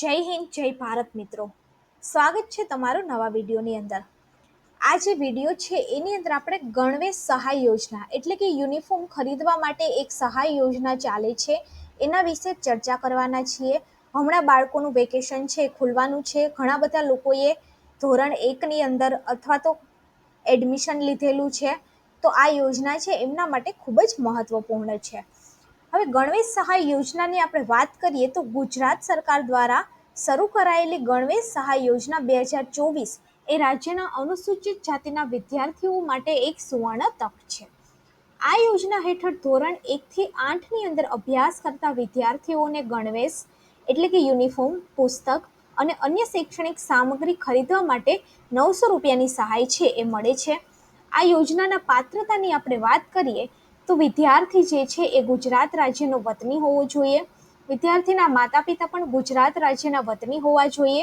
જય હિન્દ, જય ભારત મિત્રો. સ્વાગત છે તમારું નવા વિડીયોની અંદર. આ જે વીડિયો છે, એની અંદર આપણે ગણવેશ સહાય યોજના, એટલે કે યુનિફોર્મ ખરીદવા માટે એક સહાય યોજના ચાલે છે. એના વિશે ચર્ચા કરવાના છીએ. હમણાં બાળકોનું વેકેશન છે, ખુલવાનું છે. ઘણા બધા લોકોએ ધોરણ એકની અંદર અથવા તો એડમિશન લીધેલું છે. તો આ યોજના છે, એમના માટે ખૂબ જ મહત્વપૂર્ણ છે. હવે ગણવેશ સહાય યોજનાની આપણે વાત કરીએ તો ગુજરાત સરકાર દ્વારા શરૂ કરાયેલી ગણવેશ સહાય યોજના બે હજાર ચોવીસ એ રાજ્યના અનુસૂચિત જાતિના વિદ્યાર્થીઓ માટે એક સુવર્ણ તક છે. આ યોજના હેઠળ ધોરણ એકથી આઠની અંદર અભ્યાસ કરતા વિદ્યાર્થીઓને ગણવેશ, એટલે કે યુનિફોર્મ, પુસ્તક અને અન્ય શૈક્ષણિક સામગ્રી ખરીદવા માટે નવસો રૂપિયાની સહાય છે એ મળે છે. આ યોજનાના પાત્રતાની આપણે વાત કરીએ તો વિદ્યાર્થી જે છે એ ગુજરાત રાજ્યનો વતની હોવો જોઈએ. વિદ્યાર્થીના માતા પિતા પણ ગુજરાત રાજ્યના વતની હોવા જોઈએ.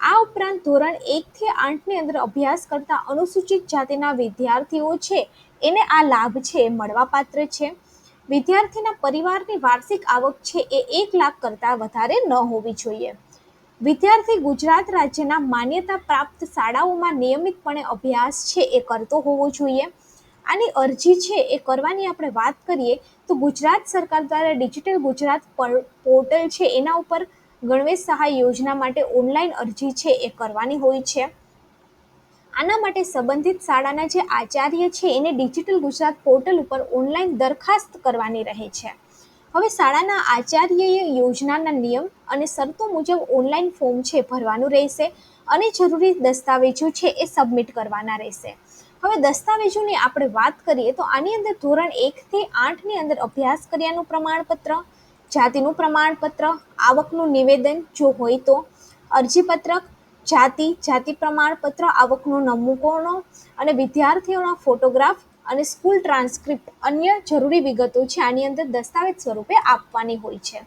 આ ઉપરાંત ધોરણ એકથી આઠની અંદર અભ્યાસ કરતા અનુસૂચિત જાતિના વિદ્યાર્થીઓ છે, એને આ લાભ છે એ મળવાપાત્ર છે. વિદ્યાર્થીના પરિવારની વાર્ષિક આવક છે એ એક લાખ કરતાં વધારે ન હોવી જોઈએ. વિદ્યાર્થી ગુજરાત રાજ્યના માન્યતા પ્રાપ્ત શાળાઓમાં નિયમિતપણે અભ્યાસ છે એ કરતો હોવો જોઈએ. આની અરજી છે એ કરવાની આપણે વાત કરીએ તો ગુજરાત સરકાર દ્વારા ડિજિટલ ગુજરાત પોર્ટલ છે, એના ઉપર ગણવેશ સહાય યોજના માટે ઓનલાઈન અરજી છે એ કરવાની હોય છે. આના માટે સંબંધિત શાળાના જે આચાર્ય છે, એને ડિજિટલ ગુજરાત પોર્ટલ ઉપર ઓનલાઈન દરખાસ્ત કરવાની રહે છે. હવે શાળાના આચાર્યએ યોજનાના નિયમ અને શરતો મુજબ ઓનલાઈન ફોર્મ છે ભરવાનું રહેશે અને જરૂરી દસ્તાવેજો છે એ સબમિટ કરવાના રહેશે. હવે દસ્તાવેજોની આપણે વાત કરીએ તો આની અંદર ધોરણ એકથી આઠની અંદર અભ્યાસ કર્યાનું પ્રમાણપત્ર, જાતિનું પ્રમાણપત્ર, આવકનું નિવેદન જો હોય તો, અરજીપત્રક, જાતિ જાતિ પ્રમાણપત્ર, આવકનો નમૂનો અને વિદ્યાર્થીઓના ફોટોગ્રાફ અને સ્કૂલ ટ્રાન્સક્રિપ્ટ અન્ય જરૂરી વિગતો છે આની અંદર દસ્તાવેજ સ્વરૂપે આપવાની હોય છે.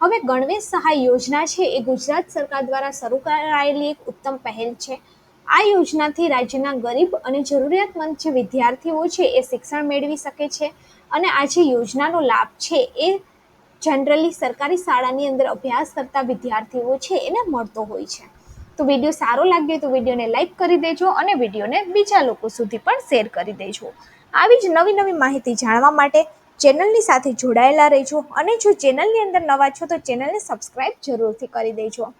હવે ગણવેશ સહાય યોજના છે એ ગુજરાત સરકાર દ્વારા શરૂ કરાયેલી એક ઉત્તમ પહેલ છે. આ યોજનાથી રાજ્યના ગરીબ અને જરૂરિયાતમંદ જે વિદ્યાર્થીઓ છે એ શિક્ષણ મેળવી શકે છે અને આ જે યોજનાનો લાભ છે એ જનરલી સરકારી શાળાની અંદર અભ્યાસ કરતા વિદ્યાર્થીઓ છે એને મળતો હોય છે. તો વીડિયો સારો લાગ્યો તો વિડીયોને લાઈક કરી દેજો અને વિડીયોને બીજા લોકો સુધી પણ શેર કરી દેજો. આવી જ નવી નવી માહિતી જાણવા માટે ચેનલની સાથે જોડાયેલા રહેજો અને જો ચેનલની અંદર નવા છો તો ચેનલને સબસ્ક્રાઈબ જરૂરથી કરી દેજો.